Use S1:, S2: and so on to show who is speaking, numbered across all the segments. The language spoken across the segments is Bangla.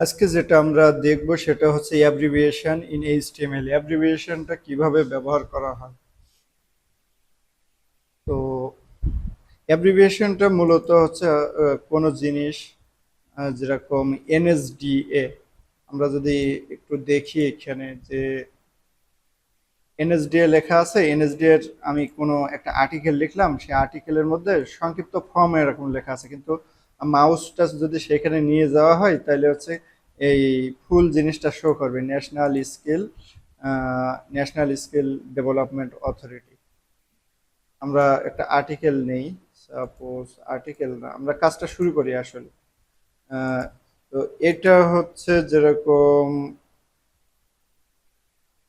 S1: আজকে যেটা আমরা দেখব সেটা হচ্ছে অ্যাব্রিভিয়েশন ইন এইচটিএমএল অ্যাব্রিভিয়েশনটা কীভাবে ব্যবহার করা হয়? তো অ্যাব্রিভিয়েশনটা মূলত হচ্ছে কোনো জিনিস যেরকম এনএসডিএ আমরা যদি একটু দেখি এখানে যে এনএসডিএ লেখা আছে এনএসডি এর আমি কোনো একটা আর্টিকেল লিখলাম, সেই আর্টিকেলের মধ্যে সংক্ষিপ্ত ফর্ম এরকম লেখা আছে। কিন্তু মাউসটা যদি সেখানে নিয়ে যাওয়া হয়, তাহলে হচ্ছে এই ফুল জিনিসটা শো করবে national skill national skill development authority আমরা একটা আর্টিকেল নেই সাপোজ আর্টিকেল না, আমরা কাজটা শুরু করি আসলে। তো এটা হচ্ছে যেরকম,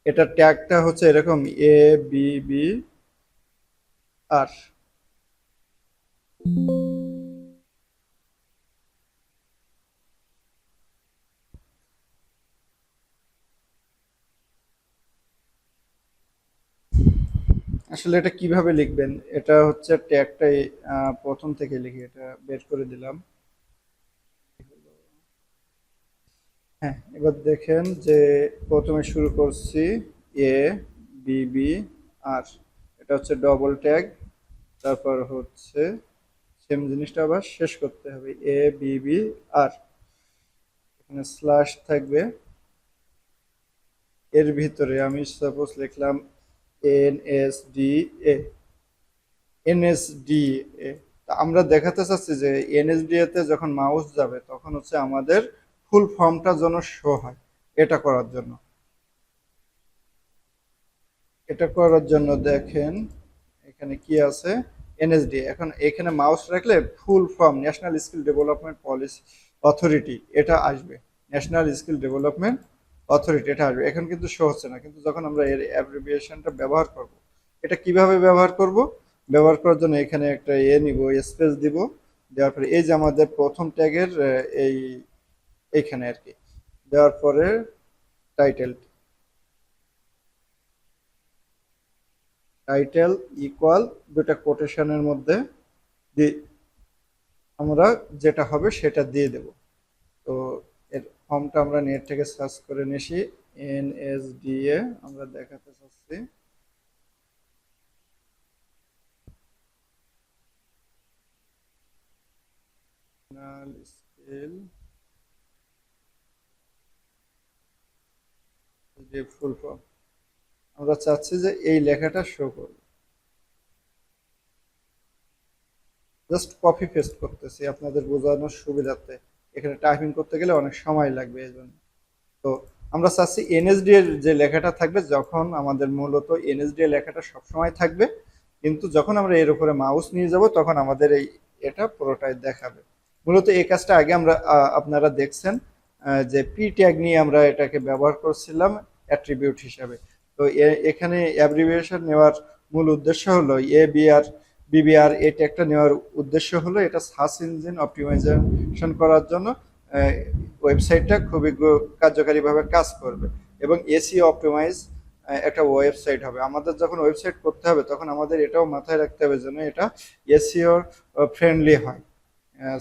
S1: এটা ট্যাগটা হচ্ছে এরকম এ বি বি আর আসলে এটা কীভাবে লিখবেন? এটা হচ্ছে ট্যাগটাই প্রথম থেকে লিখি এটা বের করে দিলাম। হ্যাঁ এবার দেখেন যে প্রথমে শুরু করছি এ, বি বি, আর। এটা হচ্ছে ডবল ট্যাগ তারপর হচ্ছে সেম জিনিসটা আবার শেষ করতে হবে, এ, বি বি, আর। এখানে স্ল্যাশ থাকবে। এর ভিতরে আমি সাপোজ লিখলাম N S D A NSD A আমরা দেখাতে চাচ্ছি যে এনএসডি তে যখন মাউস যাবে, তখন হচ্ছে আমাদের ফুল ফর্মটা যেন শো হয়, এটা করার জন্য। এটা করার জন্য দেখেন, এখানে কি আছে? এনএসডি এখন এখানে মাউস রাখলে full form national skill development policy authority এটা আসবে। ন্যাশনাল স্কিল ডেভেলপমেন্ট অথরিটি এটা আসবে এখন কিন্তু শো হচ্ছে না। কিন্তু যখন আমরা এর অ্যাব্রিভিয়েশনটা ব্যবহার করব, এটা কীভাবে ব্যবহার করব? ব্যবহার করার জন্য এখানে একটা এ নিব স্পেস দিব, দেওয়ার পরে এই যে আমাদের প্রথম ট্যাগের এই, এইখানে আর কি। দেওয়ার পরে টাইটেল টাইটেল ইকুয়াল দুটা কোটেশনের মধ্যে আমরা যেটা হবে সেটা দিয়ে দেব। তো ফর্মটা আমরা নেট থেকে সার্চ করে নিছি এন এস এ আমরা দেখাতে চাচ্ছি। ফুল ফর্ম আমরা চাচ্ছি যে এই লেখাটা শো করবে। জাস্ট কপি পেস্ট করতেছি আপনাদের বোঝানোর সুবিধার্থে এখানে টাইপিং করতে গেলে অনেক সময় লাগবে এই জন্য। তো আমরা চাচ্ছি এনএসডি এর যে লেখাটা থাকবে, যখন আমাদের মূলত এনএসডি এর লেখাটা সবসময় থাকবে, কিন্তু যখন আমরা এর উপরে মাউস নিয়ে যাব, তখন আমাদের এই, এটা পুরোটাই দেখাবে। মূলত এই কাজটা আগে আমরা আপনারা দেখছেন যে পি ট্যাগ নিয়ে আমরা এটাকে ব্যবহার করছিলাম অ্যাট্রিবিউট হিসাবে। তো এখানে অ্যাব্রিভিয়েশন নেওয়ার মূল উদ্দেশ্য হলো এ বিআর বিবিআর এই ট্যাগটা নেওয়ার উদ্দেশ্য হলো এটা সার্চ ইঞ্জিন অপটিমাইজেশন করার জন্য ওয়েবসাইটটা খুবই কার্যকারীভাবে কাজ করবে। এবং এসি অপটিমাইজ একটা ওয়েবসাইট হবে। আমাদের যখন ওয়েবসাইট করতে হবে, তখন আমাদের এটাও মাথায় রাখতে হবে যেন এটা এসিও ফ্রেন্ডলি হয়।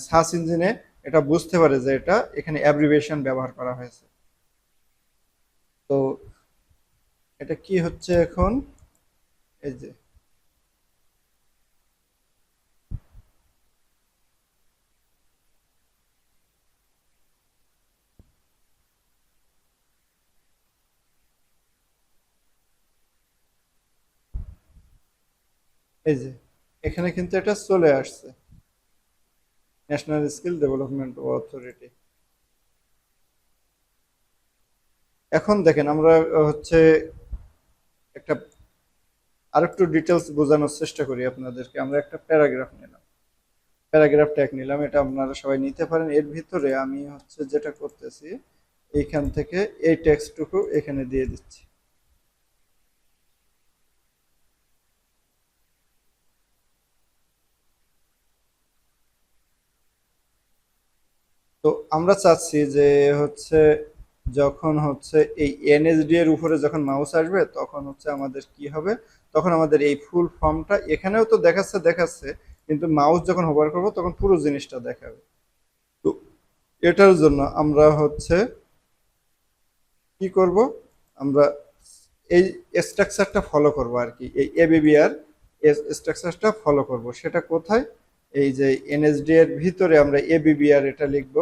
S1: সার্চ ইঞ্জিনে এটা বুঝতে পারে যে এটা এখানে অ্যাব্রিভিয়েশন ব্যবহার করা হয়েছে। তো এটা কি হচ্ছে এখন? এই যে এই যে, এখানে কিন্তু এটা চলে আসছে। ন্যাশনাল স্কিল ডেভেলপমেন্ট অথরিটি এখন দেখেন, আমরা হচ্ছে একটা আরেকটু ডিটেলস বোঝানোর চেষ্টা করি আপনাদেরকে। আমরা একটা প্যারাগ্রাফ নিলাম। প্যারাগ্রাফ ট্যাগ নিলাম, এটা আপনারা সবাই নিতে পারেন। এর ভিতরে আমি হচ্ছে যেটা করতেছি, এইখান থেকে এই ট্যাক্সটুকু এখানে দিয়ে দিচ্ছি। তো আমরা চাচ্ছি যে হচ্ছে যখন হচ্ছে এই এনএসডি এর উপরে যখন মাউস আসবে, তখন হচ্ছে আমাদের কি হবে? তখন আমাদের এই ফুল ফর্মটা এখানেও তো দেখাচ্ছে দেখাচ্ছে, কিন্তু মাউস যখন হোভার করব, তখন পুরো জিনিসটা দেখাবে। তো এটার জন্য আমরা হচ্ছে কি করব? আমরা এই স্ট্রাকচারটা ফলো করব আর কি। এই এবিবিআর স্ট্রাকচারটা ফলো করব। সেটা কোথায়? এই যে এনএসডি এর ভিতরে আমরা এবিবিআর এটা লিখব।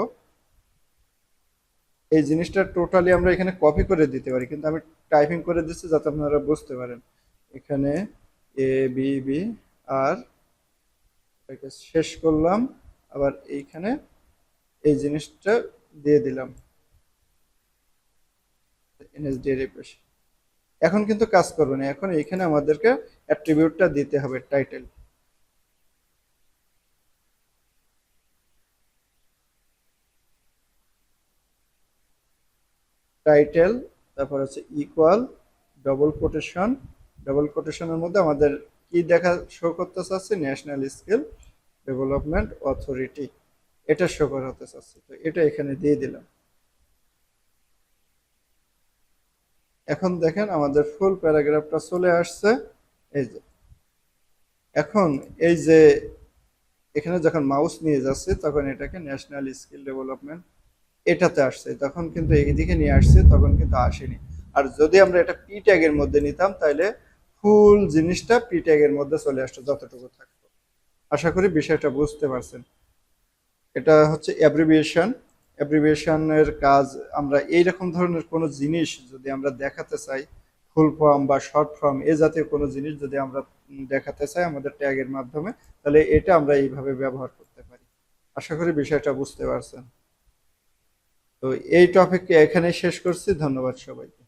S1: এই জিনিসটা টোটালি আমরা এখানে কপি করে দিতে পারি, কিন্তু আমি টাইপিং করে দিচ্ছি যাতে আপনারা বুঝতে পারেন। এখানে এ বি আর শেষ করলাম, আবার এইখানে এই জিনিসটা দিয়ে দিলাম। এনএসডি এর। এখন কিন্তু কাজ করবে না, এখন এইখানে আমাদেরকে অ্যাট্রিবিউটটা দিতে হবে টাইটেল টাইটেল তারপর হচ্ছে ইকুয়াল ডবল কোটেশন ডবল কোটেশনের মধ্যে আমাদের কি দেখা শো করতে চাচ্ছে ন্যাশনাল স্কিল ডেভেলপমেন্ট অথরিটি এটা শো করাতে চাচ্ছে। তো এটা এখানে দিয়ে দিলাম। এখন দেখেন আমাদের ফুল প্যারাগ্রাফটা চলে আসছে। এই যে। এখন এই যে এখানে যখন মাউস নিয়ে যাচ্ছে, তখন এটাকে ন্যাশনাল স্কিল ডেভেলপমেন্ট এটাতে আসছে, তখন কিন্তু এইদিকে নিয়ে আসছে, তখন কিন্তু আসেনি। আর যদি আমরা এটা পি ট্যাগের মধ্যে নিতাম তাহলে ফুল জিনিসটা পি ট্যাগের মধ্যে চলে আসতো, যতটুকু থাকতো। আশা করি বিষয়টা বুঝতে পারছেন। এটা হচ্ছে অ্যাব্রিভিয়েশন অ্যাব্রিভিয়েশনের কাজ, আমরা এই রকম ধরনের কোনো জিনিস যদি আমরা দেখাতে চাই ফুল ফর্ম বা শর্ট ফর্ম এ জাতীয় কোনো জিনিস যদি আমরা দেখাতে চাই আমাদের ট্যাগের মাধ্যমে, তাহলে এটা আমরা এইভাবে ব্যবহার করতে পারি। আশা করি বিষয়টা বুঝতে পারছেন। তো এই টপিক এখানে শেষ করছি ধন্যবাদ সবাইকে।